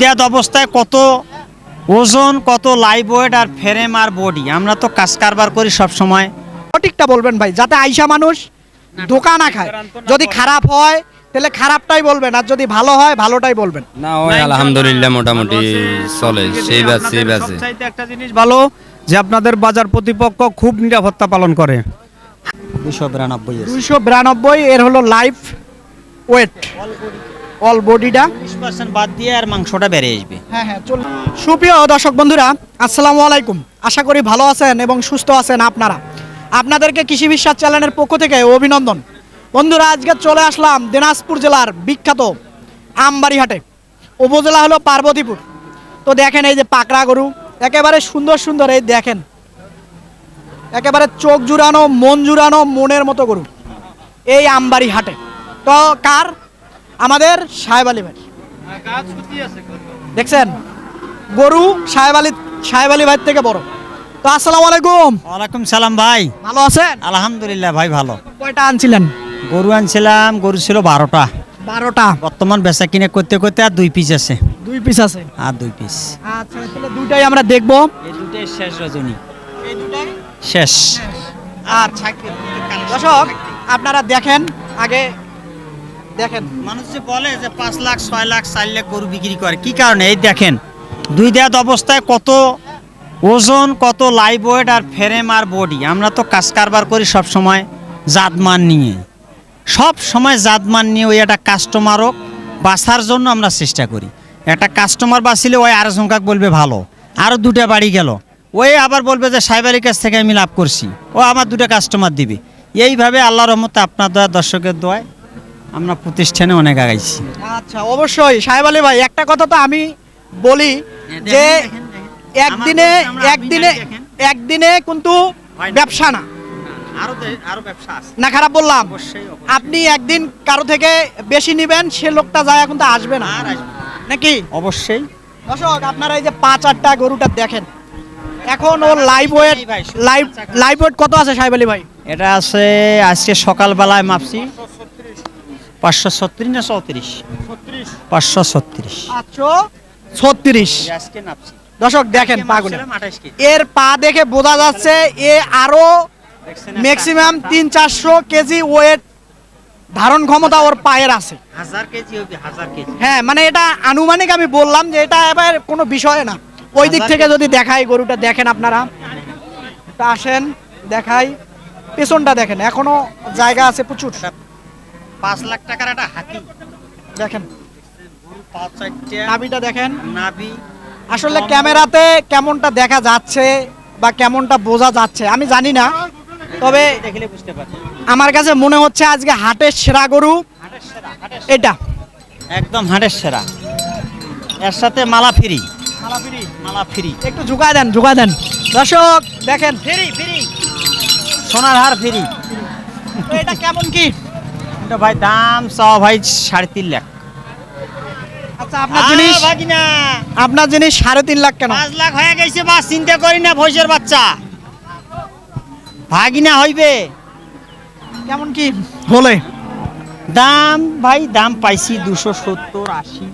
দেয়াত অবস্থায় কত ওজন কত লাইভ ওয়েট আর ফ্রেম আর বডি আমরা তো কাজ কারবার করি সব সময়। সঠিকটা বলবেন ভাই যাতে আইসা মানুষ ধোকা না খায়। যদি খারাপ হয় তাহলে খারাপটাই বলবেন আর যদি ভালো হয় ভালোটাই বলবেন। না ওই আলহামদুলিল্লাহ মোটামুটি চলে সেই ব্যাচ সেই সবচাইতে একটা জিনিস ভালো যে আপনাদের বাজার প্রতিপক্ষ খুব নিরাপত্তা পালন করে। দুশো বিরানব্বই দুইশো বিরানব্বই এর হলো লাইফ ওয়েট অল বডিটা বিশ পার্সেন্ট বাদ দিয়ে আর মাংসটা বেড়ে আসবে। হ্যাঁ হ্যাঁ চল সুপ্রিয় দর্শক বন্ধুরা আসসালামু আলাইকুম। আশা করি ভালো আছেন এবং সুস্থ আছেন আপনারা। আপনাদেরকে কৃষি বিশ্বাস চ্যানেলের পক্ষ থেকে অভিনন্দন। বন্ধুরা আজকে চলে আসলাম দিনাজপুর জেলার বিখ্যাত আমবাড়িহাটে। উপজেলা হলো পার্বতীপুর। তো দেখেন এই যে পাকড়া গরু একেবারে সুন্দর সুন্দর এই দেখেন। একেবারে চোখ জুড়ানো মন জুড়ানো মনের মতো গরু। এই আমবাড়ি হাটে তো কার? আমাদের সাহেব আলী ভাই। দেখছেন? গরু সাহেব আলী সাহেব আলী ভাই থেকে বড়। তো আসসালামু আলাইকুম। ওয়ালাইকুম সালাম ভাই। ভালো আছেন? আলহামদুলিল্লাহ ভাই ভালো। কয়টা আনছিলেন? গরু আনছিলাম গরু ছিল বারোটা। বারোটা। বর্তমান বেচা কিনে করতে করতে আর দুই পিস আছে। দুই পিস আছে? আর দুই পিস আচ্ছা তাহলে দুইটাই আমরা দেখব। এই দুটাই শেষ রজনী। এই দুটাই শেষ। আচ্ছা দর্শক আপনারা দেখেন আগে দেখেন। মানুষ যে বলে যে পাঁচ লাখ, ছয় লাখ, চার লাখ গরু বিক্রি করে, কি কারণে? এই দেখেন, দুই দেয়াত অবস্থায় কত ওজন, কত লাইভ আর ফ্রেম আর বডি আমরা তো কাজ কারবার করি সব সময় জাতমান নিয়ে। সব সময় জাতমান নিয়ে ওই একটা কাস্টমারও বাঁচার জন্য আমরা চেষ্টা করি। একটা কাস্টমার বাঁচিলে ওই আর সংখ্যাক বলবে ভালো। আরও দুটা বাড়ি গেল। ওই আবার বলবে যে সাইবারের কাছ থেকে আমি লাভ করছি। ও আমার দুটো কাস্টমার দিবে। এইভাবে আল্লাহ রহমতে আপনার দয়া দর্শকের দোয়ায় আমরা প্রতিষ্ঠানে অনেক আগাইছি। আচ্ছা অবশ্যই। সাহেব আলী ভাই একটা কথা তো আমি বলি যে একদিনে একদিনে একদিনে কিন্তু ব্যবসা না। আরও আরও ব্যবসা আছে। না খারাপ বললাম। আপনি একদিন কারও থেকে বেশি নিবেন সে লোকটা যায় এখন তো আসবে না। নাকি? অবশ্যই। দর্শক আপনারা এই যে পাঁচ আটটা গরুটা দেখেন। এখন ও live weight live live weight কত আছে সাহেব আলী ভাই? এটা আছে আজকে সকালবেলায় মাপছি। পাঁচশো ছত্রিশ না চৌত্রিশ? পাঁচশো ছত্রিশ। পাঁচশো? ছত্রিশ। দর্শক দেখেন পাগুলো। এর পা দেখে বোঝা যাচ্ছে এ আরও ম্যাক্সিমাম তিন চারশো কেজি ওয়েট ধারণ ক্ষমতা ওর পায়ের আছে। হ্যাঁ মানে এটা আনুমানিক আমি বললাম যে এটা এবার কোনো বিষয় না। ওই দিক থেকে যদি দেখাই গরুটা দেখেন আপনারা। তা আসেন দেখাই। পেছনটা দেখেন এখনও জায়গা আছে প্রচুর। পাঁচ লাখ টাকার একটা হাতি। দেখেন। নাভিটা দেখেন। নাবি আসলে ক্যামেরাতে কেমনটা দেখা যাচ্ছে বা কেমনটা বোঝা যাচ্ছে আমি জানি না। তবে দেখলে বুঝতে পারছি আমার কাছে মনে হচ্ছে আজকে হাটের সেরা গরু এটা। একদম হাটের সেরা। এর সাথে মালা ফ্রি মালা ফ্রি একটু ঝুঁকা দেন ঝুঁকা দেন। দর্শক দেখেন। Free free. সোনার হার ফ্রি। এটা কেমন কি? এটা ভাই দাম চাও ভাই সাড়ে তিন লাখ। আচ্ছা আপনার জিনিস? আপনার জিনিস সাড়ে তিন লাখ কেন? পাঁচ লাখ হয়ে গেছে বা চিন্তা করি না ভৈসের বাচ্চা। ভাগিনা হইবে? কেমন কি? হলে। দাম ভাই দাম পাইছি দুশো সত্তর আশি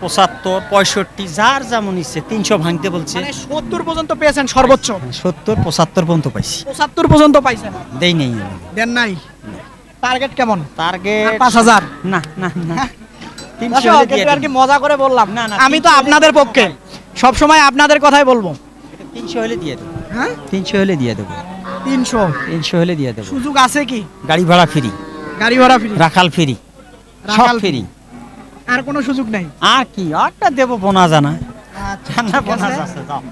পঁচাত্তর পঁয়ষট্টি যার যেমন ইচ্ছে তিনশো ভাঙতে বলছে। মানে সত্তর পর্যন্ত পেয়েছেন সর্বোচ্চ? সত্তর পঁচাত্তর পর্যন্ত পাইছি। পঁচাত্তর পর্যন্ত পাইছেন? দেই নেই। দেন নাই? টার্গেট কেমন? টার্গেট পাঁচ হাজার? না না না। তিনশো দিয়ে আর কি মজা করে বললাম। না, না, আমি তো আপনাদের পক্ষে। সব সময় আপনাদের কথাই বলব। তিনশো হলে দিয়ে দেবো। হ্যাঁ? তিনশো হলে দিয়ে দেবো। তিনশো? তিনশো হলে দিয়ে দেবো। সুযোগ আছে কি? গাড়ি ভাড়া ফ্রি। গাড়ি ভাড়া ফ্রি? রাখাল ফ্রি। সব ফ্রি। আর কোনো সুযোগ নাই? আর কি? আরটা দেবো বোনা জানা আচ্ছা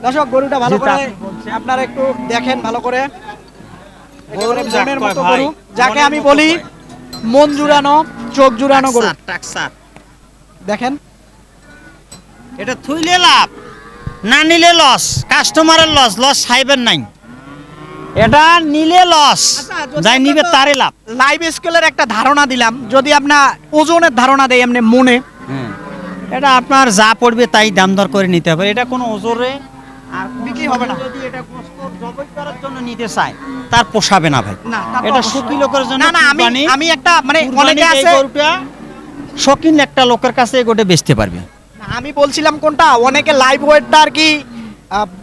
দর্শক গরুটা ভালো করে আপনারা একটু দেখেন ভালো করে। মতো গরু যাকে আমি বলি মন জুড়ানো চোখ জুড়ানো গরু। দেখেন। এটা থুইলে লাভ না নিলে লস কাস্টমারের লস লস সাহেবের নাই। এটা নিলে লস। আচ্ছা, যাই নিবে তারে লাভ। লাইভ স্কেলের একটা ধারণা দিলাম যদি আপনার ওজনের ধারণা দেয় এমনি মনে এটা আপনার যা পড়বে তাই দাম দর করে নিতে হবে। এটা কোনো ওজোরে আর বিক্রি হবে না। যদি এটা জবাই করার জন্য নিতে চায়। তার পোষাবে না ভাই। এটা সুখী লোকের জন্য না না আমি আমি একটা মানে কুরবানিতে অনেকে আছে গরুটা একটা লোকের কাছে বেচতে পারবে। আমি বলছিলাম কোনটা? অনেকে লাইভ ওয়েটটা আর কি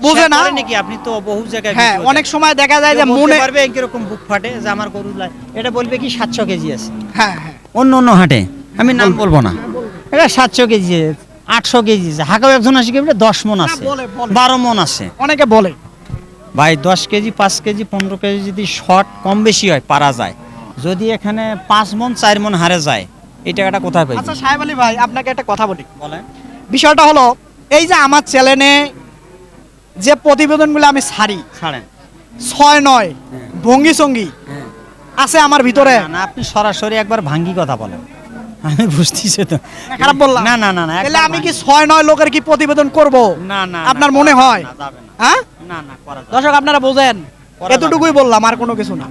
বোঝে না। নাকি? আপনি তো বহু জায়গায় হ্যাঁ অনেক সময় দেখা যায় যে মনে পারবে কীরকম বুক ফাটে যে আমার গরু লাই- এটা বলবে কি সাতশো কেজি আছে? হ্যাঁ হ্যাঁ। অন্য অন্য হাটে। আমি নাম বলব। না। এটা সাতশো কেজি আটশো কেজি আছে। হাকাও একজন আসে দশ মন আছে। বারো মন আছে। অনেকে বলে। ভাই দশ কেজি পাঁচ কেজি পনেরো কেজি যদি শর্ট কম বেশি হয় পারা যায়। যদি এখানে পাঁচ মন চার মন হারে যায় এই টাকাটা কোথায় পাই আচ্ছা সাহেব আলী ভাই আপনাকে একটা কথা বলি। বলেন। বিষয়টা হলো এই যে আমার চ্যানেলে যে প্রতিবেদনগুলো আমি ছাড়ি ছাড়েন। ছয় নয় হ্যাঁ। ভঙ্গি সঙ্গী হ্যাঁ। আছে আমার ভিতরে। না আপনি সরাসরি একবার ভাঙ্গি কথা বলেন। আমি বুঝতেছি তো। খারাপ বললাম না না না না তাহলে আমি কি। ছয় নয় লোকের কি প্রতিবেদন করব? না না আপনার মনে হয়? না, যাবে না। হ্যাঁ? না না দর্শক আপনারা বোঝেন। এতটুকুই বললাম আর কোনো কিছু না।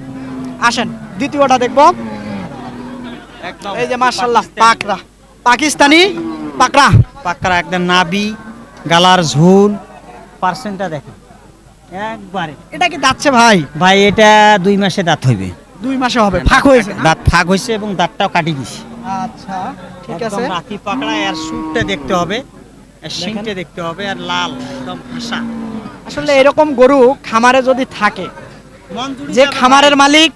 আসেন দ্বিতীয়টা দেখব। একদম। এই যে মার্শাল্লাহ পাকরা। পাকিস্তানি? পাকরা। পাক্কারা একদম নাবি গালার ঝুল। পার্সেন্টটা দেখেন। একবারে। এটা কি দাচ্ছে ভাই? ভাই এটা দুই মাসে দাঁত হইবে। দুই মাসে হবে ফাঁক হয়েছে দাঁত ফাঁক হয়েছে এবং দাঁতটাও কাটি দিছে আচ্ছা ঠিক আছে। রাতি পাকড়া আর সুটটা দেখতে হবে আর শিংটা দেখতে হবে আর লাল একদম হাসা। আসলে এরকম গরু খামারে যদি থাকে যে খামারের মালিক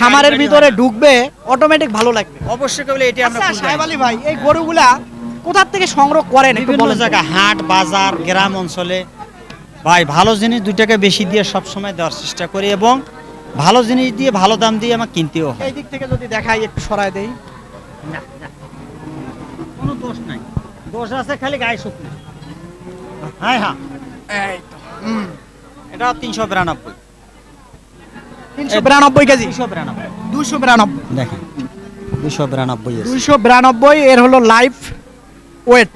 খামারের ভিতরে ঢুকবে অটোমেটিক ভালো লাগবে। অবশ্যই কেবল এটা আমরা আচ্ছা সাহেব আলী ভাই এই গরুগুলা কোথা থেকে সংগ্রহ করেন বিভিন্ন জায়গা হাট বাজার গ্রাম অঞ্চলে। ভাই ভালো জিনিস দুই টাকা বেশি দিয়ে সবসময় দেওয়ার চেষ্টা করি এবং ভালো জিনিস দিয়ে ভালো দাম দিয়ে আমার কিনতেও হয়। এই দিক থেকে যদি দেখাই একটু সরায় দেই। না, না। কোনো দোষ নাই। দোষ আছে খালি গায়ে শুকনো। হ্যাঁ হ্যাঁ। এই তো। এটা তিনশো বিরানব্বই। তিনশো বিরানব্বই কেজি? দুশো বিরানব্বই। দুশো বিরানব্বই। দেখেন দুশো বিরানব্বই দুইশো বিরানব্বই এর হলো লাইফ ওয়েট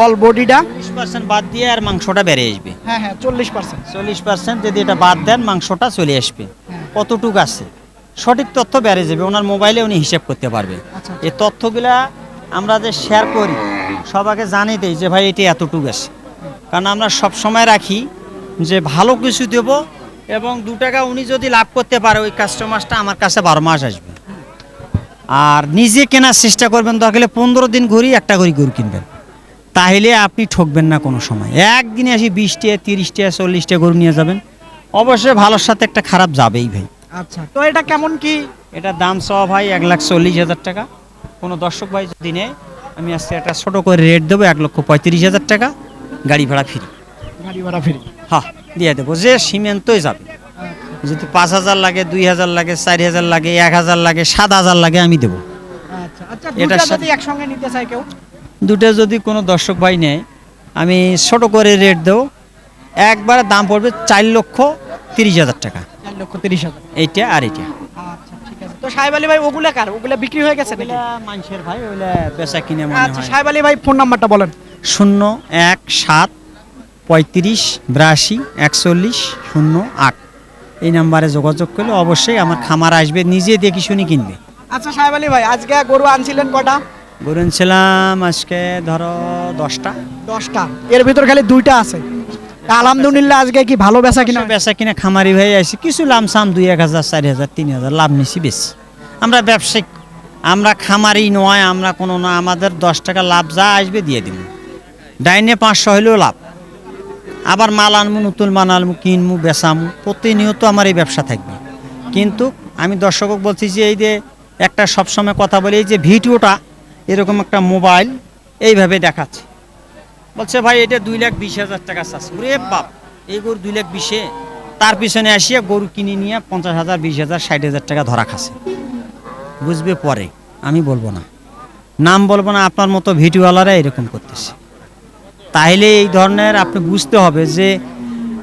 অল বডিটা চল্লিশ পার্সেন্ট বাদ দিয়ে আর মাংসটা বেড়ে আসবে। হ্যাঁ হ্যাঁ চল্লিশ পার্সেন্ট চল্লিশ পার্সেন্ট যদি এটা বাদ দেন মাংসটা চলে আসবে। হ্যাঁ। কতটুক আছে? সঠিক তথ্য বেড়ে যাবে ওনার মোবাইলে উনি হিসাব করতে পারবে। আচ্ছা। এই তথ্যগুলা আমরা যে শেয়ার করি সবাইকে জানিয়ে দেই যে ভাই এটি এতটুকু আছে। কারণ আমরা সব সময় রাখি যে ভালো কিছু দেব এবং দু টাকা উনি যদি লাভ করতে পারে ওই কাস্টমারটা আমার কাছে বারো মাস আসবে। আর নিজে কেনার চেষ্টা করবেন তো দরকার পনেরো দিন ঘুরি একটা করে গরু কিনবেন। তাহলে আপনি ঠকবেন না কোনো সময়। একদিনে আসি বিশটা তিরিশটা চল্লিশটা গরু নিয়ে যাবেন। অবশ্যই ভালোর সাথে একটা খারাপ যাবেই ভাই। আচ্ছা তো এটা কেমন কি? এটা দাম চাওয়া ভাই এক লাখ চল্লিশ হাজার টাকা। কোনো দর্শক ভাই যদি নেয় আমি আজকে একটা ছোটো করে রেট দেবো এক লক্ষ পঁয়ত্রিশ হাজার টাকা। গাড়ি ভাড়া ফ্রি। গাড়ি ভাড়া ফ্রি। হ্যাঁ দিয়ে দেবো। যে সিমেন্টই যাবে। যদি পাঁচ হাজার লাগে দুই হাজার লাগে চারি হাজার লাগে এক হাজার লাগে সাত হাজার লাগে আমি দেবো। আচ্ছা আচ্ছা এটার সাথে- একসঙ্গে নিতে চায় কেউ? দুটো যদি কোনো দর্শক ভাই নেয় আমি ছোট করে রেট দেবো। একবারে দাম পড়বে চার লক্ষ তিরিশ হাজার টাকা। চার লক্ষ তিরিশ হাজার। এইটা আর এইটা। আচ্ছা ঠিক আছে। তো সাহেব আলী ভাই ওগুলা কার? ওগুলা বিক্রি হয়ে গেছে নাকি? মানুষের ভাই ওগুলা বেচা কিনে মনে আচ্ছা সাহেব আলী ভাই ফোন নাম্বারটা বলেন। শূন্য এক সাত পঁয়ত্রিশ বিরাশি একচল্লিশ শূন্য আট। এই নাম্বারে যোগাযোগ করলে অবশ্যই আমার খামার আসবে নিজে দেখি শুনি কিনবে। আচ্ছা সাহেব আলী ভাই আজকে গরু আনছিলেন কটা? গরু ছিলাম আজকে ধরো দশটা। দশটা। এর ভিতর খালি দুইটা আছে। আলহামদুলিল্লাহ আজকে কি ভালো বেচা কিনা? বেচা কিনা খামারি ভাই আছে কিছু লামসাম দুই এক হাজার চারি হাজার তিন হাজার লাভ নিছি বেশি। আমরা ব্যবসায়িক আমরা খামারি নয় আমরা কোনো না আমাদের দশ টাকা লাভ যা আসবে দিয়ে দিব। ডাইনে পাঁচশো হলেও লাভ। আবার মাল আনমু নতুন মাল আনমু কিনমু বেচামু প্রতিনিয়ত আমার এই ব্যবসা থাকবে। কিন্তু আমি দর্শকক বলছি যে এই যে একটা সবসময় কথা বলি এই যে ভিডিওটা এরকম একটা মোবাইল এইভাবে দেখাচ্ছে। বলছে, ভাই, এটা দুই লাখ বিশ হাজার টাকা চাষ রে বাপ, এই গরু দুই লাখ বিশে। তার পিছনে আসিয়া গরু কিনে নিয়ে পঞ্চাশ হাজার, বিশ হাজার, ষাট হাজার টাকা ধরা খাচ্ছে। বুঝবে পরে, আমি বলব না। নাম বলব না, আপনার মতো ভিডিওওয়ালারা এরকম করতেছে। তাইলে এই ধরনের আপনি বুঝতে হবে যে,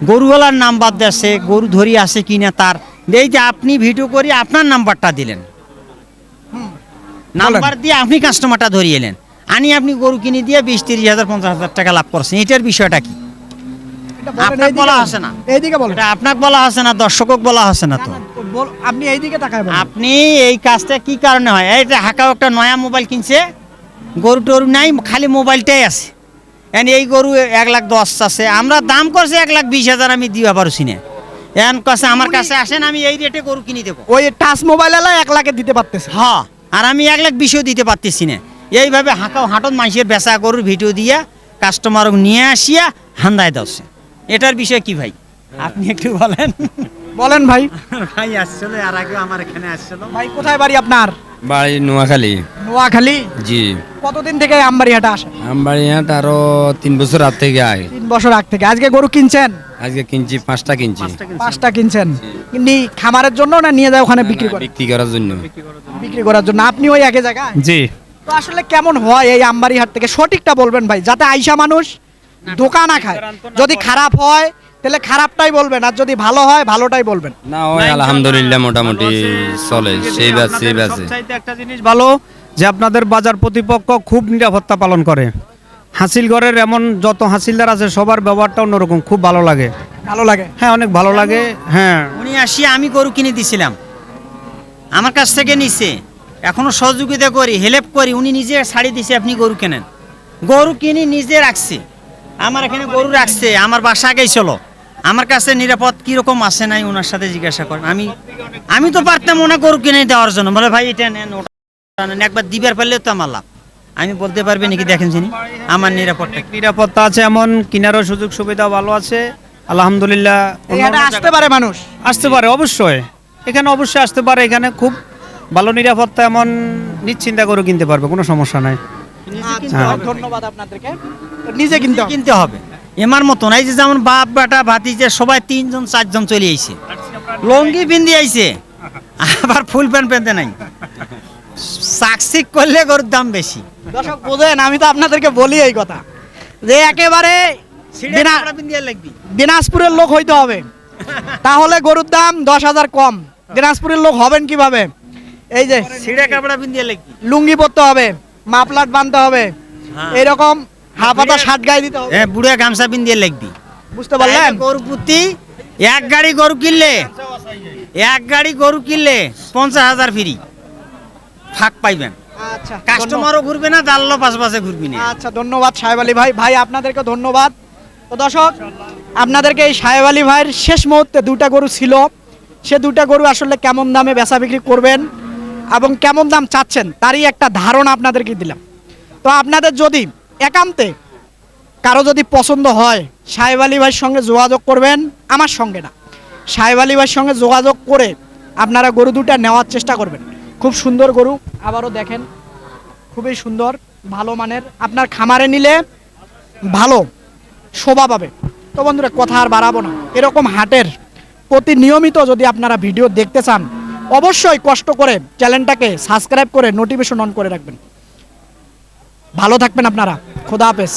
গরুওয়ালার নাম বাদ দিয়েছে গরু ধরি আছে কিনা তার। এই যে আপনি ভিডিও করি, আপনার নাম্বারটা দিলেন। নাম্বার দিয়ে আপনি কাস্টমারটা ধরিয়ে এলেন আনি আপনি গরু কিনে দিয়ে বিশ তিরিশ হাজার পঞ্চাশ হাজার টাকা লাভ করছেন। এটার বিষয়টা কি? আপনার বলা বলেন। না। এইদিকে বলেন। এটা বলা হচ্ছে না দর্শকক বলা হচ্ছে না তো? না, না, বল- আপনি এইদিকে তাকায় আপনি এই কাজটা কি কারণে হয়? এই হাকাও একটা নয়া মোবাইল কিনছে গরু টরু নাই খালি মোবাইলটাই আছে। এন এই গরু এক লাখ দশ আছে আমরা দাম করছে এক লাখ বিশ হাজার আমি দিবা পারছি না এন কাছে আমার কাছে আসেন আমি এই রেটে গরু কিনে দেবো। ওই টাচ মোবাইল এক লাখে দিতে পারতেছে। হ্যাঁ। আর আমি এক লাখ বিশও দিতে পারতেছি না। এইভাবে হাঁকাও হাঁটন মানুষের বেচা গরুর ভিডিও দিয়া কাস্টমার নিয়ে আসিয়া হান্দায় দছে এটার বিষয় কি ভাই? আপনি একটু বলেন। বলেন ভাই। ভাই আসছিল আর আগে আমার এখানে আসছিল। ভাই কোথায় বাড়ি আপনার? বাড়ি নোয়াখালী। নোয়াখালী? জি। কতদিন থেকে আমবাড়ি হাটে আসেন? আমার ইয়াত আরও তিন বছর আগ থেকে আয়। তিন বছর আগ থেকে। আজকে গরু কিনছেন? আজকে কিনছি পাঁচটা কিনছি। পাঁচটা কিনছেন। নি খামারের জন্য না নিয়ে যায় ওখানে বিক্রি করে বিক্রি করার জন্য। বিক্রি করার জন্য। আপনি ওই একই জায়গায়? জি। তো আসলে কেমন হয় এই আমবাড়ি হাট থেকে? সঠিকটা বলবেন ভাই যাতে আইসা মানুষ ধোকা না খায়। যদি খারাপ হয় তাহলে খারাপটাই বলবেন। আর যদি ভালো হয় ভালোটাই বলবেন। না ওই আলহামদুলিল্লাহ মোটামুটি চলে। সেই ব্যাচ সেই সবচাইতে একটা জিনিস ভালো যে আপনাদের বাজার প্রতিপক্ষ খুব নিরাপত্তা পালন করে। হাসিলগড়ের এমন যত হাসিলদার আছে সবার ব্যবহারটা অন্যরকম খুব ভালো লাগে। ভালো লাগে? হ্যাঁ অনেক ভালো লাগে হ্যাঁ। উনি আসিয়া আমি গরু কিনে দিছিলাম। আমার কাছ থেকে নিছে। এখনও সহযোগিতা করি হেল্প করি উনি নিজে শাড়ি দিছে আপনি গরু কেনেন। গরু কিনি নিজে রাখছে। আমার এখানে গরু রাখছে আমার বাসা গেছিল আমার কাছে নিরাপদ কীরকম আছে নাই ওনার সাথে জিজ্ঞাসা করেন। আমি আমি তো পারতাম ওনা গরু কিনে দেওয়ার জন্য। বলে ভাই এটা নেন ওটা নেন একবার দিবার পারলে তো আমার লাভ। আমি বলতে পারবে নাকি দেখেন চিনি আমার নিরাপত্তা। নিরাপত্তা আছে এমন কিনারও সুযোগ সুবিধা ভালো আছে আলহামদুলিল্লাহ আসতে পারে মানুষ। আসতে পারে অবশ্যই। এখানে অবশ্যই আসতে পারে এখানে খুব ভালো নিরাপত্তা এমন নিশ্চিন্তা করে কিনতে পারবে কোনো সমস্যা নাই। আচ্ছা, ধন্যবাদ আপনাদেরকে। নিজে কিনতে কিনতে হবে। এমার মতন এই যে যেমন বাপ বেটা ভাতিজে সবাই তিনজন চারজন চলে আইছে। লঙ্গি পিন্দি আইছে আবার ফুল প্যান্ট পেনতে নাই। সাকসিক করলে গরুর দাম বেশি। দর্শক বোঝেন আমি তো আপনাদেরকে বলি এই কথা যে একেবারে দিনাজপুরের লোক হইতে হবে। তাহলে গরুর দাম দশ হাজার কম। দিনাজপুরের লোক হবেন কীভাবে? এই যে ছিঁড়া কাপড়া পিন্দিয়া লাগবি। লুঙ্গি পরতে হবে মাপলাট বানতে হবে হ্যাঁ। এইরকম হাফাতা শার্ট গায়ে দিতে হবে। হ্যাঁ বুড়া গামছা পিন্দিয়া লাগবি। বুঝতে পারলেন? গরু পুতি এক গাড়ি গরু কিনলে এক গাড়ি গরু কিনলে পঞ্চাশ হাজার ফ্রি। ফাঁক পাইবেন। আচ্ছা কাস্টমারও ঘুরবে না দাল্লো পাশে ঘুরবি না। আচ্ছা ধন্যবাদ সাহেব আলী ভাই। ভাই আপনাদেরকে ধন্যবাদ। তো দর্শক আপনাদেরকে এই সাহেব আলী ভাইয়ের শেষ মুহূর্তে দুটা গরু ছিল। সে দুটা গরু আসলে কেমন দামে বেচা বিক্রি করবেন এবং কেমন দাম চাচ্ছেন তারই একটা ধারণা আপনাদেরকে দিলাম। তো আপনাদের যদি একান্তে কারও যদি পছন্দ হয় সাহেব আলী ভাইয়ের সঙ্গে যোগাযোগ করবেন আমার সঙ্গে না। সাহেব আলী ভাইয়ের সঙ্গে যোগাযোগ করে আপনারা গরু দুটা নেওয়ার চেষ্টা করবেন। খুব সুন্দর গরু, আবারও দেখেন, খুবই সুন্দর, ভালো মানের। আপনার খামারে নিলে ভালো, শোভা পাবে। তো বন্ধুরা, কথা আর বাড়াবো না। এরকম হাটের প্রতি নিয়মিত যদি আপনারা ভিডিও দেখতে চান, অবশ্যই কষ্ট করে চ্যানেলটাকে সাবস্ক্রাইব করে নোটিফিকেশন অন করে রাখবেন। ভালো থাকবেন আপনারা। খোদা হাফেজ।